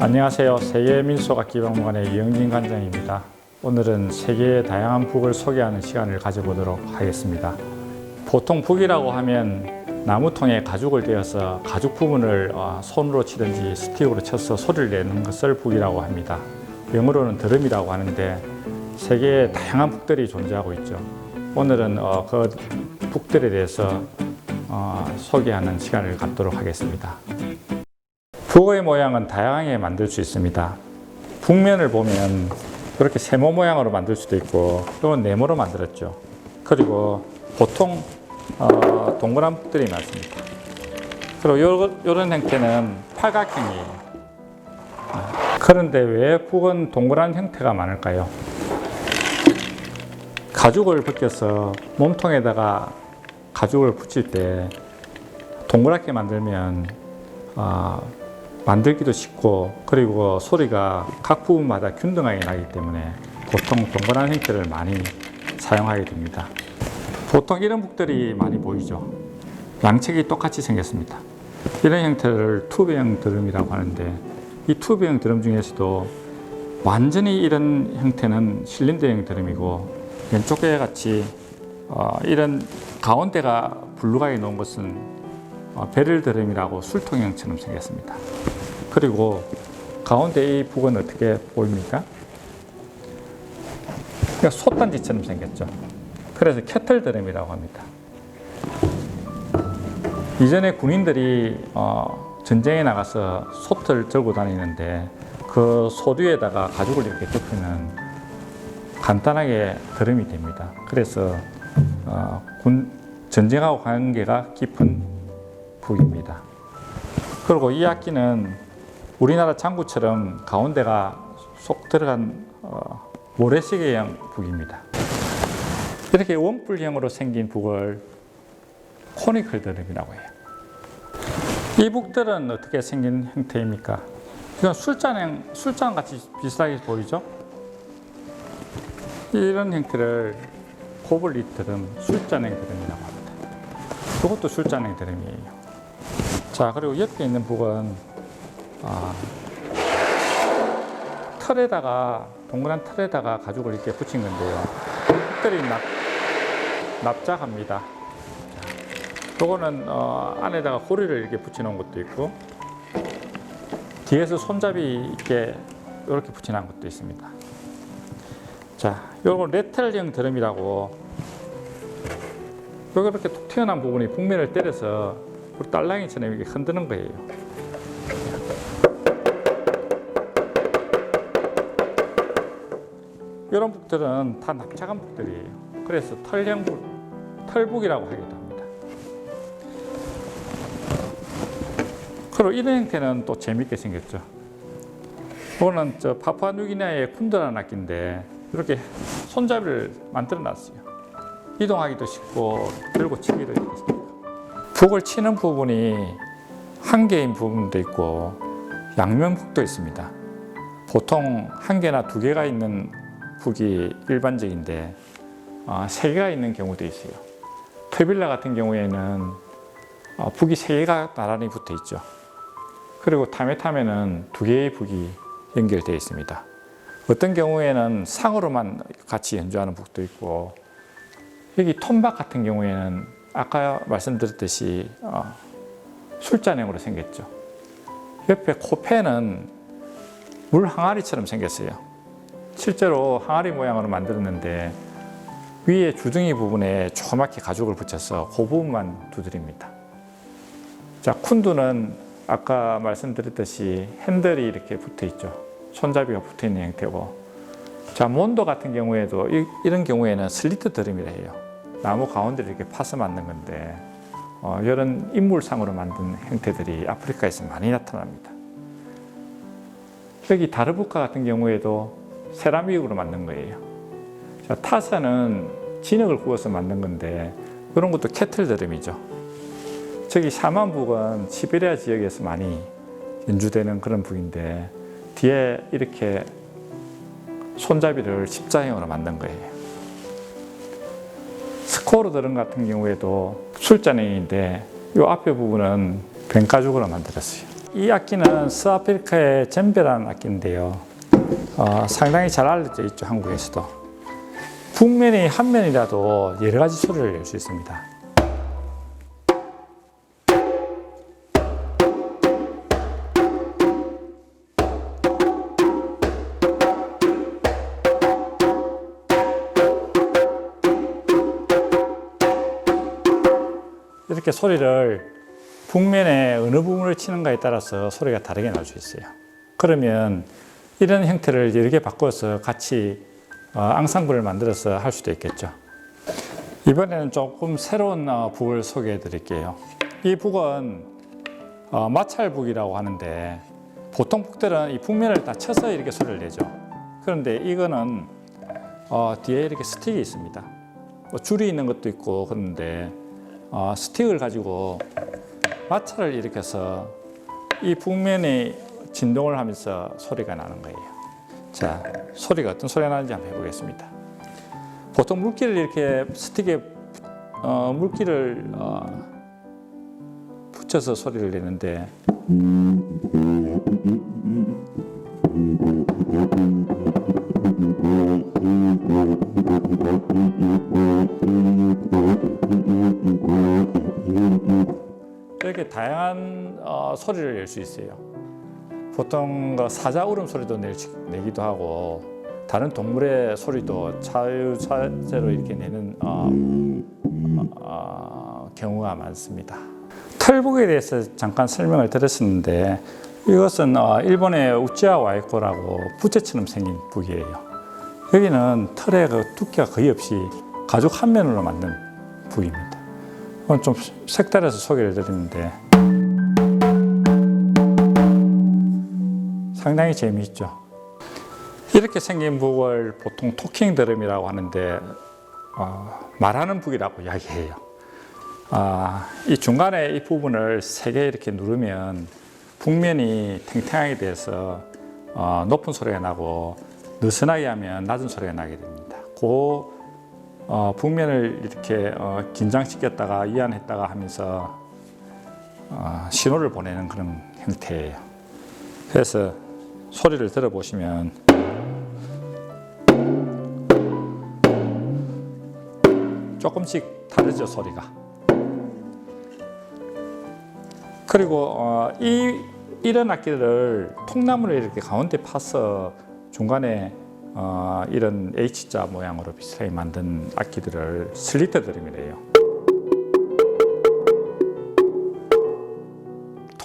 안녕하세요. 세계민속악기박물관의 이영진 관장입니다. 오늘은 세계의 다양한 북을 소개하는 시간을 가져보도록 하겠습니다. 보통 북이라고 하면 나무통에 가죽을 떼어서 가죽 부분을 어, 손으로 치든지 스틱으로 쳐서 소리를 내는 것을 북이라고 합니다. 영어로는 드럼이라고 하는데 세계에 다양한 북들이 존재하고 있죠. 오늘은 어, 그 북들에 대해서 어, 소개하는 시간을 갖도록 하겠습니다. 북의 모양은 다양하게 만들 수 있습니다. 북면을 보면 이렇게 세모 모양으로 만들 수도 있고 이건 네모로 만들었죠. 그리고 보통 어, 동그란 북들이 많습니다. 그리고 이런 형태는 팔각형이에요. 그런데 왜 북은 동그란 형태가 많을까요? 가죽을 벗겨서 몸통에다가 가죽을 붙일 때 동그랗게 만들면 아, 만들기도 쉽고 그리고 소리가 각 부분마다 균등하게 나기 때문에 보통 동그란 형태를 많이 사용하게 됩니다. 보통 이런 북들이 많이 보이죠. 양측이 똑같이 생겼습니다. 이런 형태를 투배형 드럼이라고 하는데 이 투배형 드럼 중에서도 완전히 이런 형태는 실린더형 드럼이고 왼쪽에 같이 어, 이런 가운데가 불루가게 놓은 것은 어, 베릴 드럼이라고 술통형처럼 생겼습니다. 그리고 가운데 이 북은 어떻게 보입니까? 그러니까 솥단지처럼 생겼죠. 그래서 캐틀 드럼이라고 합니다. 이전에 군인들이 어, 전쟁에 나가서 솥을 들고 다니는데 그 소뒤에다가 가죽을 이렇게 덮으면 간단하게 드럼이 됩니다. 그래서 어, 군 전쟁하고 관계가 깊은 북입니다. 그리고 이 악기는 우리나라 장구처럼 가운데가 쏙 들어간 어, 모래시계형 북입니다. 이렇게 원뿔형으로 생긴 북을 코니클 드럼이라고 해요. 이 북들은 어떻게 생긴 형태입니까? 이건 술잔형, 술잔 같이 비슷하게 보이죠? 이런 형태를 고블릿 드럼, 술잔형 드럼이라고 합니다. 이것도 술잔형 드럼이에요. 자, 그리고 옆에 있는 북은 아, 틀에다가 동그란 틀에다가 가죽을 이렇게 붙인 건데요. 특별히 납, 납작합니다. 요거는 어, 안에다가 고리를 이렇게 붙여놓은 것도 있고 뒤에서 손잡이 있게 이렇게 붙여놓은 것도 있습니다. 자, 요건 레텔형 드럼이라고 여기 이렇게 툭 튀어나온 부분이 북면을 때려서 우리 딸랑이처럼 이렇게 흔드는 거예요. 이런 북들은 다 납작한 북들이에요. 그래서 털형 북, 털북이라고 하기도 합니다. 그리고 이런 형태는 또 재밌게 생겼죠. 이거는 저 파푸아뉴기니아의 쿤드라는 악기인데 이렇게 손잡이를 만들어 놨어요. 이동하기도 쉽고 들고 치기도 쉽습니다. 북을 치는 부분이 한 개인 부분도 있고 양면북도 있습니다. 보통 한 개나 두 개가 있는 북이 일반적인데 어, 세 개가 있는 경우도 있어요. 테빌라 같은 경우에는 어, 북이 세 개가 나란히 붙어 있죠. 그리고 타메타메는 두 개의 북이 연결되어 있습니다. 어떤 경우에는 상으로만 같이 연주하는 북도 있고 여기 톤박 같은 경우에는 아까 말씀드렸듯이 어, 술잔형으로 생겼죠. 옆에 코페는 물 항아리처럼 생겼어요. 실제로 항아리 모양으로 만들었는데 위에 주둥이 부분에 조그맣게 가죽을 붙여서 그 부분만 두드립니다. 자, 쿤두는 아까 말씀드렸듯이 핸들이 이렇게 붙어 있죠. 손잡이가 붙어 있는 형태고. 자, 몬도 같은 경우에도 이, 런 경우에는 슬리트 드럼이라 해요. 나무 가운데를 이렇게 파서 만든 건데 어, 이런 인물상으로 만든 형태들이 아프리카에서 많이 나타납니다. 여기 다르부카 같은 경우에도 세라믹으로 만든 거예요. 자, 타사는 진흙을 구워서 만든 건데 이런 것도 캐틀 드럼이죠. 저기 샤만북은 시베리아 지역에서 많이 연주되는 그런 북인데 뒤에 이렇게 손잡이를 십자형으로 만든 거예요. 스코르 드럼 같은 경우에도 술잔형인데 이 앞에 부분은 뱀가죽으로 만들었어요. 이 악기는 스아프리카의 젬베라는 악기인데요. 어, 상당히 잘 알려져 있죠 한국에서도. 북면이 한 면이라도 여러 가지 소리를 낼 수 있습니다. 이렇게 소리를 북면의 어느 부분을 치는가에 따라서 소리가 다르게 날 수 있어요. 그러면 이런 형태를 개 바꿔서 같이 어, 앙상블을 만들어서 할 수도 있겠죠. 이번에는 조금 새로운 어, 북을 소개해 드릴게요. 이 북은 어, 마찰북이라고 하는데 보통 북들은 이 북면을 다 쳐서 이렇게 소리를 내죠. 그런데 이거는 어, 뒤에 이렇게 스틱이 있습니다. 뭐 줄이 있는 것도 있고 그런데 어, 스틱을 가지고 마찰을 일으켜서 이 북면이 진동을 하면서 소리가 나는 거예요. 자, 소리가 어떤 소리가 나는지 한번 해보겠습니다. 보통 물기를 이렇게 스틱에 어, 물기를 어, 붙여서 소리를 내는데 이렇게 다양한 어, 소리를 낼 수 있어요. 보통 그 사자 울음 소리도 낼, 내기도 하고 다른 동물의 소리도 자유자재로 이렇게 내는 어, 어, 경우가 많습니다. 털북에 대해서 잠깐 설명을 드렸었는데 이것은 어, 일본의 우찌아 와이코라고 부채처럼 생긴 북이에요. 여기는 털의 그 두께가 거의 없이 가죽 한 면으로 만든 북입니다. 오늘 좀 색달라서 소개를 드리는데 상당히 재미있죠. 이렇게 생긴 북을 보통 토킹 드럼이라고 하는데 어, 말하는 북이라고 이야기해요. 아, 이 중간에 이 부분을 세 개 이렇게 누르면 북면이 탱탱하게 돼서 어, 높은 소리가 나고 느슨하게 하면 낮은 소리가 나게 됩니다. 그 어, 북면을 이렇게 어, 긴장시켰다가 이완했다가 하면서 어, 신호를 보내는 그런 형태예요. 그래서 소리를 들어보시면 조금씩 다르죠 소리가. 그리고 어, 이 이런 악기를 통나무를 이렇게 가운데 파서 중간에 어, 이런 H자 모양으로 비슷하게 만든 악기들을 슬리트 드럼이래요.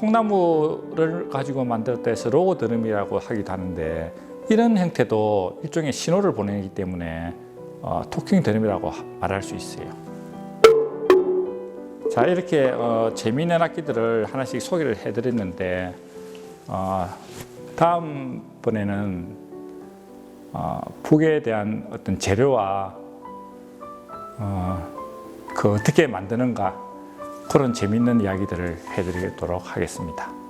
통나무를 가지고 만들었다 해서 로고 드럼이라고 하기도 하는데 이런 형태도 일종의 신호를 보내기 때문에 어, 토킹 드럼이라고 하- 말할 수 있어요. 자 이렇게 어, 재미있는 악기들을 하나씩 소개를 해드렸는데 어, 다음번에는 어, 북에 대한 어떤 재료와 어, 그 어떻게 만드는가 그런 재미있는 이야기들을 해드리도록 하겠습니다.